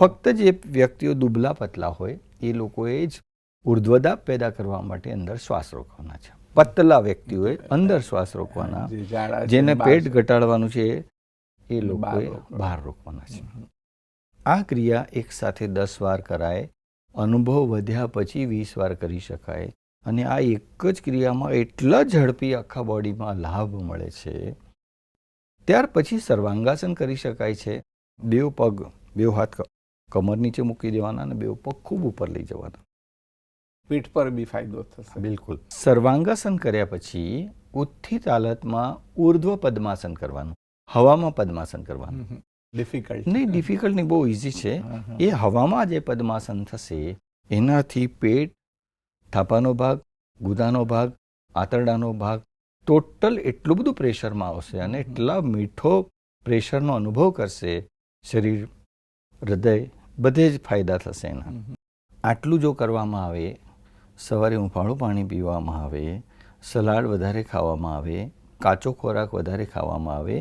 ફક્ત જે વ્યક્તિઓ દુબલા પતલા હોય એ લોકોએ જ ઉર્ધ્વદા પેદા કરવા માટે અંદર શ્વાસ રોકવાના છે. પતલા વ્યક્તિઓએ અંદર શ્વાસ રોકવાના જેને પેટ ઘટાડવાનું છે એ લોકોએ બહાર રોકવાના છે. આ ક્રિયા એક સાથે દસ વાર કરાય અનુભવ વધ્યા પછી વીસ વાર કરી શકાય અને આ એક જ ક્રિયામાં એટલા ઝડપી આખા બોડીમાં લાભ મળે છે. ત્યાર પછી સર્વાંગાસન કરી શકાય છે. બેવ પગ બેવ હાથ કમર નીચે મૂકી દેવાના અને બે પગ ખૂબ ઉપર લઈ જવાના. પીઠ પર બી ફાયદો થશે. બિલકુલ. સર્વાંગાસન કર્યા પછી ઉત્થિત હાલતમાં ઉર્ધ્વ પદ્માસન કરવાનું હવામાં પદ્માસન કરવાનું. ડિફિકલ્ટ નહીં ડિફિકલ્ટ નહીં બહુ ઇઝી છે. એ હવામાં જે પદ્માસન થશે એનાથી પેટ થાપાનો ભાગ ગુદાનો ભાગ આંતરડાનો ભાગ ટોટલ એટલું બધું પ્રેશરમાં આવશે અને એટલા મીઠો પ્રેશરનો અનુભવ કરશે શરીર હૃદય બધે જ ફાયદા થશે એના. આટલું જો કરવામાં આવે, સવારે હુંફાળું પાણી પીવામાં આવે, સલાડ વધારે ખાવામાં આવે, કાચો ખોરાક વધારે ખાવામાં આવે